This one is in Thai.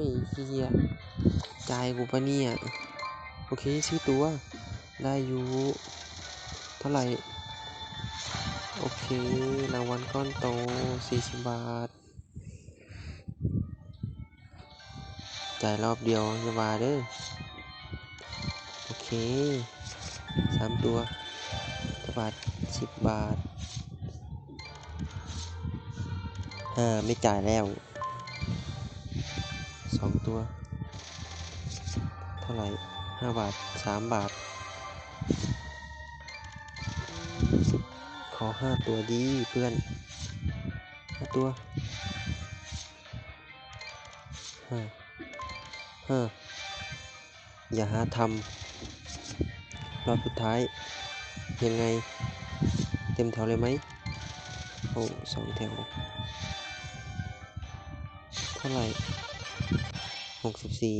ยเฮียจ่ายกูปะเนี่ย โอเคซื้อตัว ได้อยู่เท่าไหร่ โอเค รางวัลก้อนโต 40 บาท จ่ายรอบเดียวอย่าว่าเด้อ โอเคสามตัวเท่าบาทสิบบาท อ่า ไม่จ่ายแล้ว ตัวเท่าไหร่ห้าบาทสามบาท ขอห้าตัวดีเพื่อนห้าตัวห้าห้าอย่าหาทำรอบสุดท้าย ยังไง เต็มแถวเลยไหมโอ้สองแถวเท่าไหร่ หกสิบสี่